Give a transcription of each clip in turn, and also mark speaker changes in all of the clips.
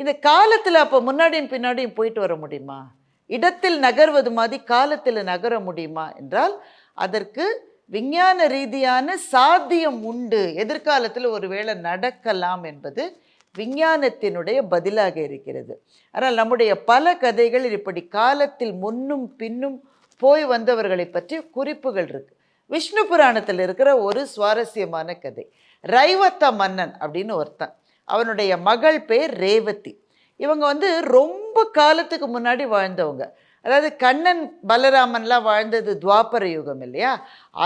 Speaker 1: இந்த காலத்தில் அப்போ முன்னாடியும் பின்னாடியும் போயிட்டு வர முடியுமா? இடத்தில் நகர்வது மாதிரி காலத்தில் நகர முடியுமா என்றால் அதற்கு விஞ்ஞான ரீதியான சாத்தியம் உண்டு. எதிர்காலத்தில் ஒருவேளை நடக்கலாம் என்பது விஞ்ஞானத்தினுடைய பதிலாக இருக்கிறது. ஆனால் நம்முடைய பல கதைகள் இப்படி காலத்தில் முன்னும் பின்னும் போய் வந்தவர்களை பற்றி குறிப்புகள் இருக்கு. விஷ்ணு புராணத்தில் இருக்கிற ஒரு சுவாரஸ்யமான கதை. ரைவத்த மன்னன் அப்படின்னு ஒருத்தன். அவனுடைய மகள் பேர் ரேவதி. இவங்க வந்து ரொம்ப காலத்துக்கு முன்னாடி வாழ்ந்தவங்க. அதாவது கண்ணன் பலராமன்லாம் வாழ்ந்தது துவாபர யுகம் இல்லையா?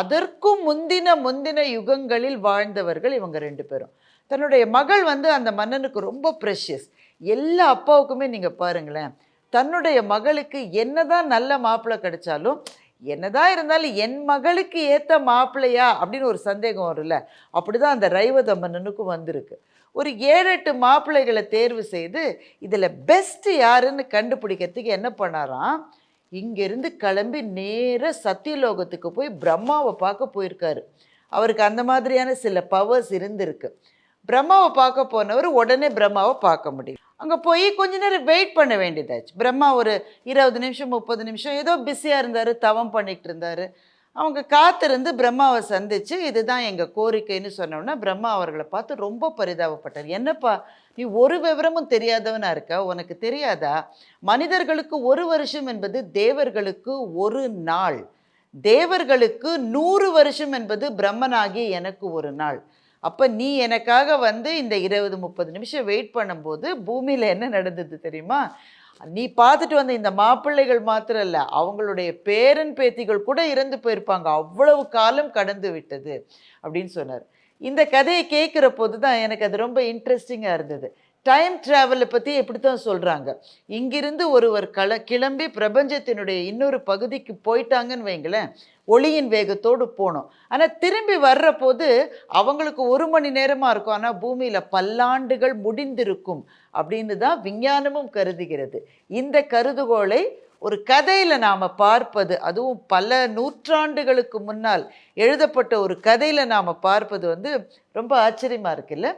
Speaker 1: அதற்கும் முந்தின முந்தின யுகங்களில் வாழ்ந்தவர்கள் இவங்க ரெண்டு பேரும். தன்னுடைய மகள் வந்து அந்த மன்னனுக்கு ரொம்ப ப்ரெஷியஸ் எல்லா அப்பாவுக்குமே நீங்கள் பாருங்களேன். தன்னுடைய மகளுக்கு என்னதான் நல்ல மாப்பிள்ளை கிடைச்சாலும் என்னதான் இருந்தாலும் என் மகளுக்கு ஏற்ற மாப்பிள்ளையா அப்படின்னு ஒரு சந்தேகம் வரும்ல. அப்படிதான் அந்த ரைவதம்பனனுக்கும் வந்திருக்கு. ஒரு ஏழு எட்டு மாப்பிள்ளைகளை தேர்வு செய்து இதில் பெஸ்ட்டு யாருன்னு கண்டுபிடிக்கிறதுக்கு என்ன பண்ணாராம்? இங்கேருந்து கிளம்பி நேராக சத்தியலோகத்துக்கு போய் பிரம்மாவை பார்க்க போயிருக்காரு. அவருக்கு அந்த மாதிரியான சில பவர்ஸ் இருந்திருக்கு. பிரம்மாவை பார்க்க போனவர் உடனே பிரம்மாவை பார்க்க முடியும். அங்கே போய் கொஞ்ச நேரம் வெயிட் பண்ண வேண்டியதாச்சு. பிரம்மா ஒரு இருபது நிமிஷம் முப்பது நிமிஷம் ஏதோ பிஸியாக இருந்தார் தவம் பண்ணிகிட்டு இருந்தார். அவங்க காத்திருந்து பிரம்மாவை சந்திச்சு இதுதான் எங்கள் கோரிக்கைன்னு சொன்னோன்னா பிரம்மா அவர்களை பார்த்து ரொம்ப பரிதாபப்பட்டார். என்னப்பா நீ ஒரு விவரமும் தெரியாதவனா இருக்க? உனக்கு தெரியாதா? மனிதர்களுக்கு ஒரு வருஷம் என்பது தேவர்களுக்கு ஒரு நாள். தேவர்களுக்கு நூறு வருஷம் என்பது பிரம்மனாகிய எனக்கு ஒரு நாள். அப்போ நீ எனக்காக வந்து இந்த இருபது முப்பது நிமிஷம் வெயிட் பண்ணும்போது பூமியில் என்ன நடந்தது தெரியுமா? நீ பார்த்துட்டு வந்த இந்த மாப்பிள்ளைகள் மாத்திரம் இல்லை அவங்களுடைய பேரன் பேத்திகள் கூட இறந்து போயிருப்பாங்க. அவ்வளவு காலம் கடந்து விட்டது அப்படின்னு சொன்னார். இந்த கதையை கேட்குற போது தான் எனக்கு அது ரொம்ப இன்ட்ரெஸ்டிங்காக இருந்தது. டைம் ட்ராவலை பற்றி எப்படி தான் சொல்கிறாங்க இங்கிருந்து ஒருவர் கள கிளம்பி பிரபஞ்சத்தினுடைய இன்னொரு பகுதிக்கு போயிட்டாங்கன்னு வைங்களேன் ஒளியின் வேகத்தோடு போனோம். ஆனால் திரும்பி வர்ற போது அவங்களுக்கு ஒரு மணி நேரமாக இருக்கும். ஆனால் பூமியில் பல்லாண்டுகள் முடிந்திருக்கும் அப்படின்னு தான் விஞ்ஞானமும் கருதுகிறது. இந்த கருதுகோளை ஒரு கதையில் நாம் பார்ப்பது அதுவும் பல நூற்றாண்டுகளுக்கு முன்னால் எழுதப்பட்ட ஒரு கதையில் நாம் பார்ப்பது வந்து ரொம்ப ஆச்சரியமாக இருக்குல்ல